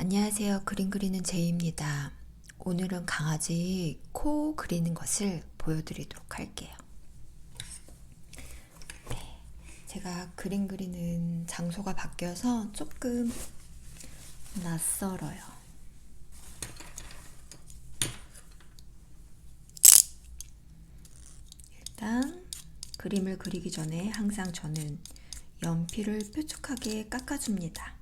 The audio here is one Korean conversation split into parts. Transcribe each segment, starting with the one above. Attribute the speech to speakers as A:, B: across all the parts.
A: 안녕하세요. 그림 그리는 제이입니다. 오늘은 강아지 코 그리는 것을 보여드리도록 할게요. 네, 제가 그림 그리는 장소가 바뀌어서 조금 낯설어요. 일단 그림을 그리기 전에 항상 저는 연필을 뾰족하게 깎아줍니다.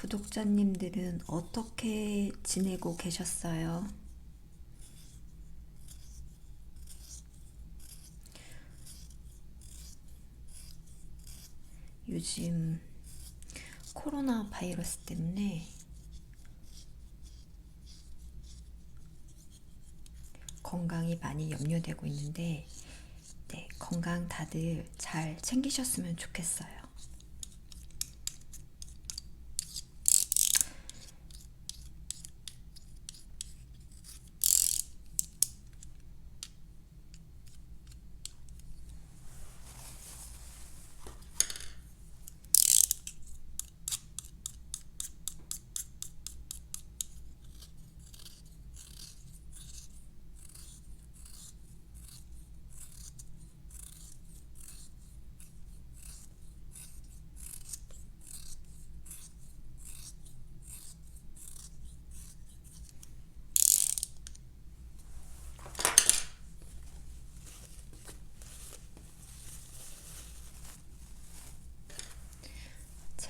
A: 구독자님들은 어떻게 지내고 계셨어요? 요즘 코로나 바이러스 때문에 건강이 많이 염려되고 있는데, 네, 건강 다들 잘 챙기셨으면 좋겠어요.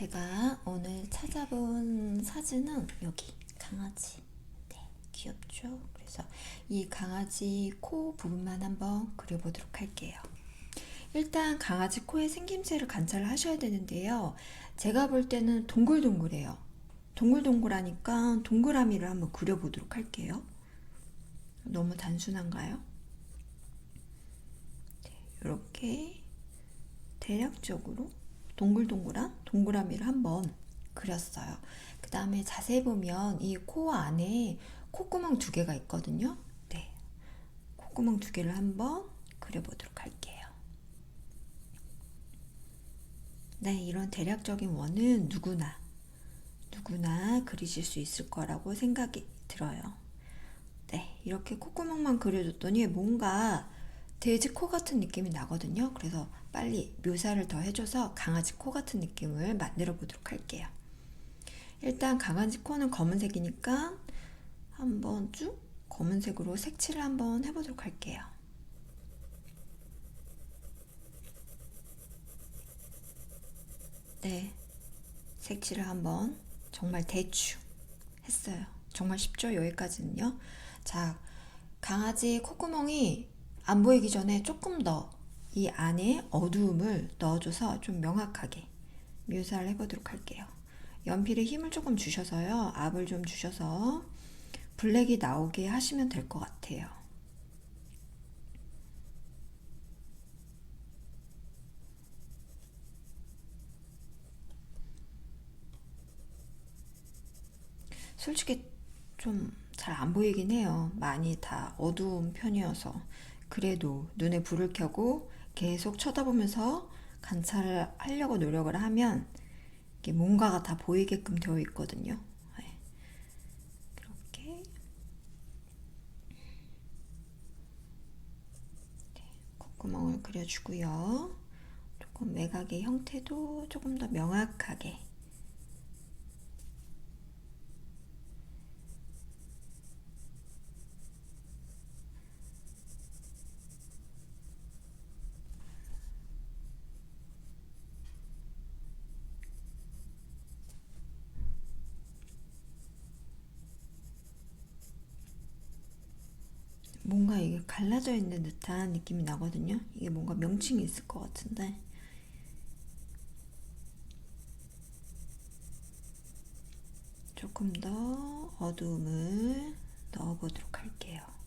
A: 제가 오늘 찾아본 사진은 여기 강아지. 네, 귀엽죠? 그래서 이 강아지 코 부분만 한번 그려보도록 할게요. 일단 강아지 코의 생김새를 관찰을 하셔야 되는데요. 제가 볼 때는 동글동글해요. 동글동글하니까 동그라미를 한번 그려보도록 할게요. 너무 단순한가요? 네, 이렇게 대략적으로 동글동글한 동그라미를 한번 그렸어요. 그 다음에 자세히 보면 이 코 안에 콧구멍 두 개가 있거든요. 네. 콧구멍 두 개를 한번 그려보도록 할게요. 네, 이런 대략적인 원은 누구나, 누구나 그리실 수 있을 거라고 생각이 들어요. 네, 이렇게 콧구멍만 그려줬더니 뭔가 돼지 코 같은 느낌이 나거든요. 그래서 빨리 묘사를 더 해줘서 강아지 코 같은 느낌을 만들어 보도록 할게요. 일단 강아지 코는 검은색이니까 한번 쭉 검은색으로 색칠을 한번 해보도록 할게요. 네, 색칠을 한번 정말 대충 했어요. 정말 쉽죠? 여기까지는요. 자, 강아지 콧구멍이 안 보이기 전에 조금 더 이 안에 어두움을 넣어줘서 좀 명확하게 묘사를 해보도록 할게요. 연필에 힘을 조금 주셔서요. 압을 좀 주셔서 블랙이 나오게 하시면 될 것 같아요. 솔직히 좀 잘 안 보이긴 해요. 많이 다 어두운 편이어서. 그래도 눈에 불을 켜고 계속 쳐다보면서 관찰을 하려고 노력을 하면 이게 뭔가가 다 보이게끔 되어 있거든요. 네. 그렇게 네, 콧구멍을 그려주고요. 조금 매각의 형태도 조금 더 명확하게 뭔가 이게 갈라져 있는 듯한 느낌이 나거든요. 이게 뭔가 명칭이 있을 것 같은데. 조금 더 어두움을 넣어보도록 할게요.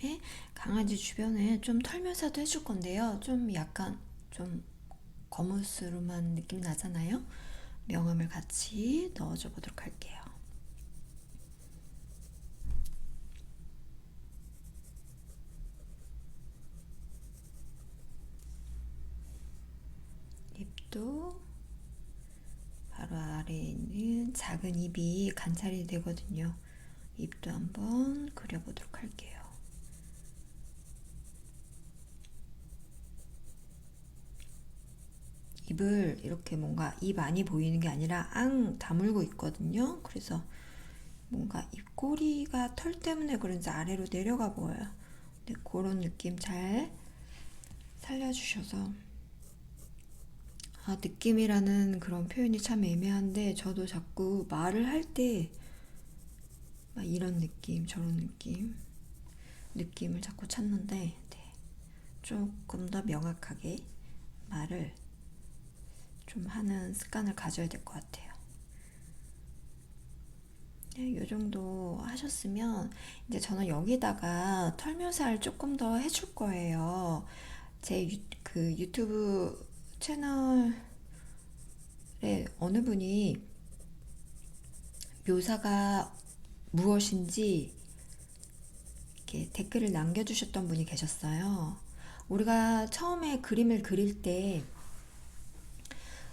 A: 다음에 강아지 주변에 좀 털 묘사도 해줄 건데요. 좀 약간 좀 거무스름한 느낌 나잖아요. 명암을 같이 넣어줘 보도록 할게요. 입도 바로 아래에 있는 작은 입이 관찰이 되거든요. 입도 한번 그려보도록 할게요. 입을 이렇게 뭔가 입 안이 보이는 게 아니라 앙 다물고 있거든요. 그래서 뭔가 입꼬리가 털 때문에 그런지 아래로 내려가 보여요. 네, 그런 느낌 잘 살려주셔서 아, 느낌이라는 그런 표현이 참 애매한데 저도 자꾸 말을 할때막 이런 느낌, 저런 느낌, 느낌을 자꾸 찾는데 네, 조금 더 명확하게 말을 좀 하는 습관을 가져야 될 것 같아요. 네, 요 정도 하셨으면 이제 저는 여기다가 털 묘사를 조금 더 해줄 거예요. 제그 유튜브 채널에 어느 분이 묘사가 무엇인지 이렇게 댓글을 남겨주셨던 분이 계셨어요. 우리가 처음에 그림을 그릴 때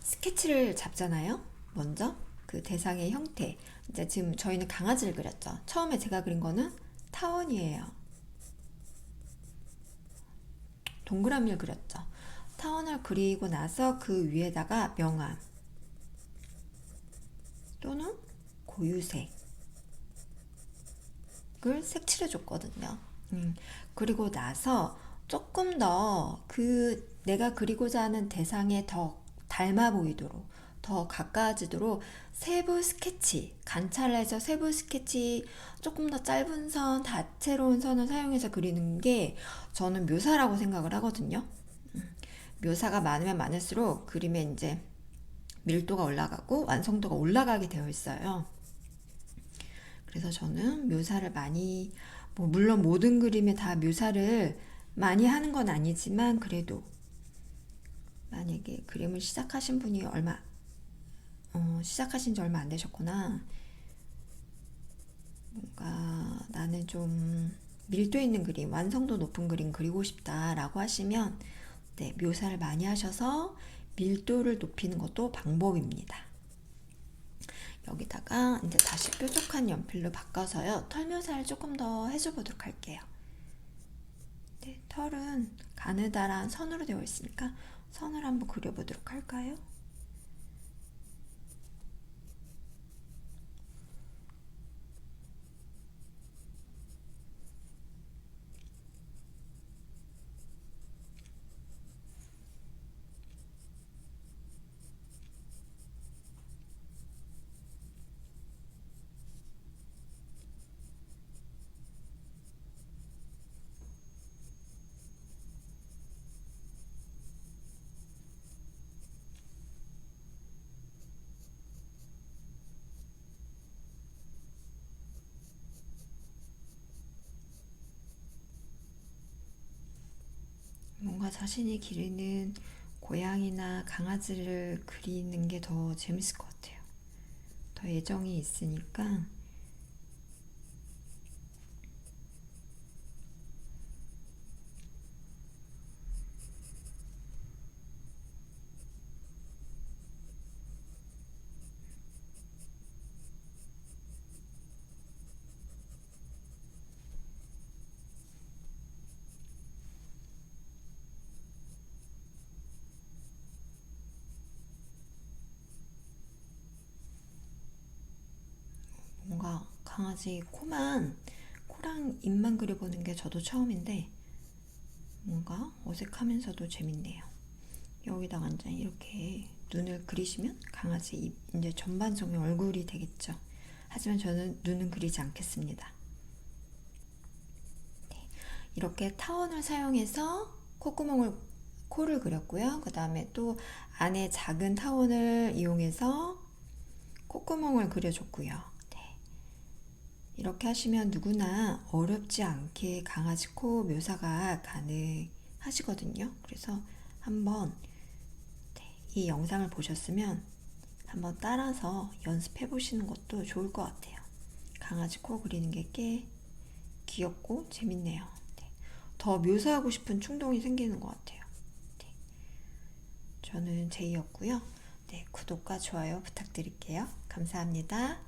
A: 스케치를 잡잖아요. 먼저 그 대상의 형태. 이제 지금 저희는 강아지를 그렸죠. 처음에 제가 그린 거는 타원이에요. 동그라미를 그렸죠. 타원을 그리고 나서 그 위에다가 명암 또는 고유색을 색칠해 줬거든요. 음, 그리고 나서 조금 더 그 내가 그리고자 하는 대상에 더 닮아 보이도록 더 가까워지도록 세부 스케치, 관찰해서 세부 스케치 조금 더 짧은 선, 다채로운 선을 사용해서 그리는 게 저는 묘사라고 생각을 하거든요. 묘사가 많으면 많을수록 그림에 이제 밀도가 올라가고 완성도가 올라가게 되어 있어요. 그래서 저는 묘사를 많이, 뭐 물론 모든 그림에 다 묘사를 많이 하는 건 아니지만 그래도 만약에 그림을 시작하신 분이 얼마, 어, 시작하신 지 얼마 안 되셨구나. 뭔가 나는 좀 밀도 있는 그림, 완성도 높은 그림 그리고 싶다라고 하시면 네, 묘사를 많이 하셔서 밀도를 높이는 것도 방법입니다. 여기다가 이제 다시 뾰족한 연필로 바꿔서요. 털 묘사를 조금 더 해줘 보도록 할게요. 네, 털은 가느다란 선으로 되어 있으니까 선을 한번 그려보도록 할까요? 뭔가 자신이 기르는 고양이나 강아지를 그리는 게 더 재밌을 것 같아요. 더 애정이 있으니까 뭔가 강아지 코만 코랑 입만 그려보는 게 저도 처음인데 뭔가 어색하면서도 재밌네요. 여기다가 이제 이렇게 눈을 그리시면 강아지 입 이제 전반적인 얼굴이 되겠죠. 하지만 저는 눈은 그리지 않겠습니다. 네, 이렇게 타원을 사용해서 콧구멍을 코를 그렸고요. 그 다음에 또 안에 작은 타원을 이용해서 콧구멍을 그려줬고요. 이렇게 하시면 누구나 어렵지 않게 강아지 코 묘사가 가능하시거든요. 그래서 한번 네, 이 영상을 보셨으면 한번 따라서 연습해 보시는 것도 좋을 것 같아요. 강아지 코 그리는 게 꽤 귀엽고 재밌네요. 네. 더 묘사하고 싶은 충동이 생기는 것 같아요. 네. 저는 제이였고요. 네, 구독과 좋아요 부탁드릴게요. 감사합니다.